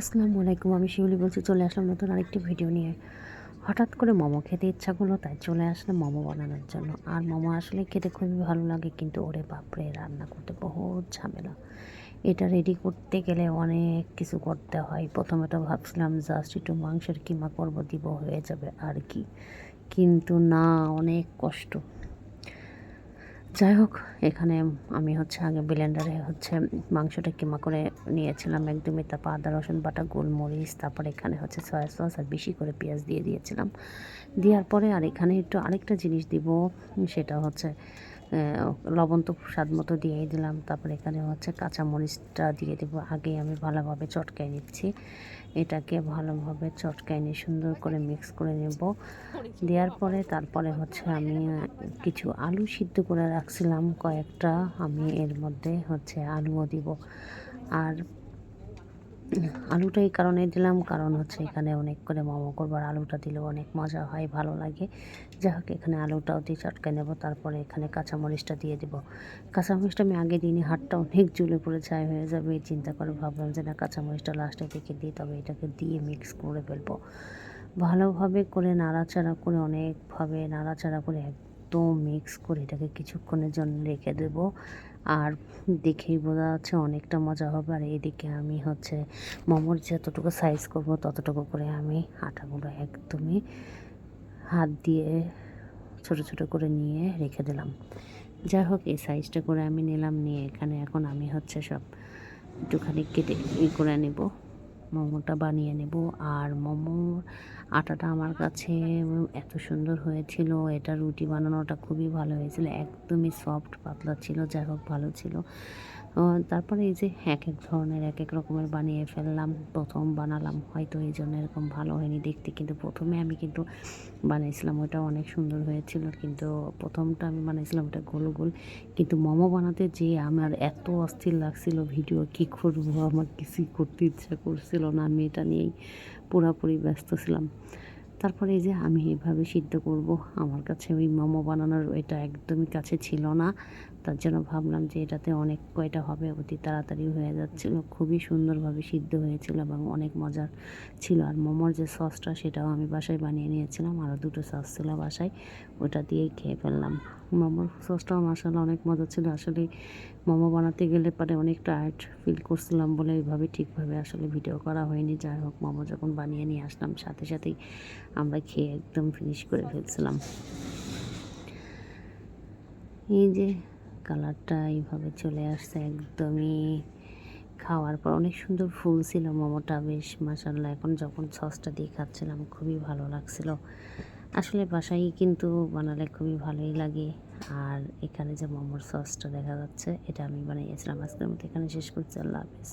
আসসালামু আলাইকুম, আমি শিউলি বলছি, চলে আসলাম নতুন আরেকটি ভিডিও নিয়ে। হঠাৎ করে মোমো খেতে ইচ্ছা করল, তাই চলে আসলাম মোমো বানানোর জন্য। আর মোমো আসলে খেতে খুবই ভালো লাগে, কিন্তু ওরে বাপরে, রান্না করতে বহুত ঝামেলা। এটা রেডি করতে গেলে অনেক কিছু করতে হয়। প্রথমে তো ভাবছিলাম জাস্ট একটু মাংসের কিমা করব, দিব, হয়ে যাবে আর কি। কিন্তু না, অনেক কষ্ট। যাই হোক, এখানে আমি হচ্ছে আগে ব্লেন্ডারে হচ্ছে মাংসটা কিমা করে নিয়েছিলাম, একদমই তারপর আদা, রসুন বাটা, গোলমরিচ, তারপর এখানে হচ্ছে সয়া সস আর বেশি করে পেঁয়াজ দিয়ে দিয়েছিলাম। দেওয়ার পরে আর এখানে একটু আরেকটা জিনিস দিব, সেটা হচ্ছে লবণ তো স্বাদ মতো দিয়েই দিলাম। তারপর এখানে হচ্ছে কাঁচামরিচটা দিয়ে দেবো। আগে আমি ভালোভাবে চটকাই নিচ্ছি। এটাকে ভালোভাবে চটকাই নিয়ে সুন্দর করে মিক্স করে নেব। দেওয়ার পরে তারপরে হচ্ছে আমি কিছু আলু সিদ্ধ করে রাখছিলাম। কয়েকটা আমি এর মধ্যে হচ্ছে আলুও দিব। আর আলুটা এই কারণে দিলাম, কারণ হচ্ছে এখানে অনেক করে মোমো করবার আলুটা দিলেও অনেক মজা হয়, ভালো লাগে। যাই হোক, এখানে আলুটাও দিয়ে চটকে নেব, তারপরে এখানে কাঁচামরিচটা দিয়ে দেবো। কাঁচামরিচটা আমি আগে দিইনি, হাতটা অনেক জুলে পড়ে ছাই হয়ে যাবে এই চিন্তা করে ভাবলাম যে না, কাঁচামরিচটা লাস্টের দিকে দিই, তবে এটাকে দিয়ে মিক্স করে ফেলব। ভালোভাবে করে নাড়াচাড়া করে, অনেকভাবে নাড়াচাড়া করে একদম মিক্স করে এটাকে কিছুক্ষণের জন্য রেখে দেবো। আর দেখেই বোঝা যাচ্ছে অনেকটা মজা হবে। আর এদিকে আমি হচ্ছে মোমোর যতটুকু সাইজ করব, ততটুকু করে আমি আটাগুলো একদমই হাত দিয়ে ছোট ছোট করে নিয়ে রেখে দিলাম। যাই হোক, এই সাইজটা করে আমি নিলাম। নিয়ে এখানে এখন আমি হচ্ছে সব একটুখানি কেটে ই করে নেব। মোমোটা বানিয়ে নেব। আর মোমোর আটাটা আমার কাছে এত সুন্দর হয়েছিল। এটা রুটি বানানোটা খুবই ভালো হয়েছিল। একদমই সফট পাতলা ছিল, যাই হোক ভালো ছিল। তারপরে এই যে এক এক ধরনের, এক এক রকমের বানিয়ে ফেললাম। প্রথম বানালাম, হয়তো এই জন্য এরকম ভালো হয়নি দেখতে। কিন্তু প্রথমে আমি কিন্তু বানিয়েছিলাম, ওটা অনেক সুন্দর হয়েছিল। কিন্তু প্রথমটা আমি বানিয়েছিলাম, ওটা গোল গোল। কিন্তু মোমো বানাতে যে আমার এত অস্থির লাগছিল ভিডিও, কী করব? আমার কিছুই করতে ইচ্ছা করছিল না আমি এটা নিয়েই। পুরোপুরি ব্যস্ত ছিলাম। তারপরে এই যে আমি এভাবে সিদ্ধ করব, আমার কাছে ওই মোমো বানানোর এটা একদমই কাছে ছিল না। তার জন্য ভাবলাম যে এটাতে অনেক কয়টা হবে, অতি তাড়াতাড়ি হয়ে যাচ্ছিল। খুবই সুন্দরভাবে সিদ্ধ হয়েছিল এবং অনেক মজার ছিল। আর মোমোর যে সসটা, সেটাও আমি বাসায় বানিয়ে নিয়েছিলাম। আরও দুটো সস ছিল বাসায়। ওটা দিয়েই খেয়ে ফেললাম। মোমোর সসটাও মাসাল্লাহ অনেক মজা ছিল। আসলে মোমো বানাতে গেলে পরে অনেক টায়ার্ড ফিল করছিলাম বলে এইভাবে ঠিকভাবে আসলে ভিডিও করা হয়নি। যাই হোক, মোমো যখন বানিয়ে নিয়ে আসলাম, সাথে সাথেই আমরা খেয়ে একদম ফিনিশ করে ফেলছিলাম। এই যে কালারটা এইভাবে চলে আসছে একদমই। খাওয়ার পর অনেক সুন্দর ফুল ছিল মোমোটা, বেশ মাসাল্লাহ এখন যখন সসটা দিয়ে খাচ্ছিলাম, খুবই ভালো লাগছিল। আসলে বাসায় কিন্তু বানালে খুবই ভালোই লাগে। আর এখানে যে মোমোর সসটা দেখা যাচ্ছে, এটা আমি বানিয়েছিলাম। আজকের মতো এখানে শেষ করছি। আল্লাহ হাফিজ।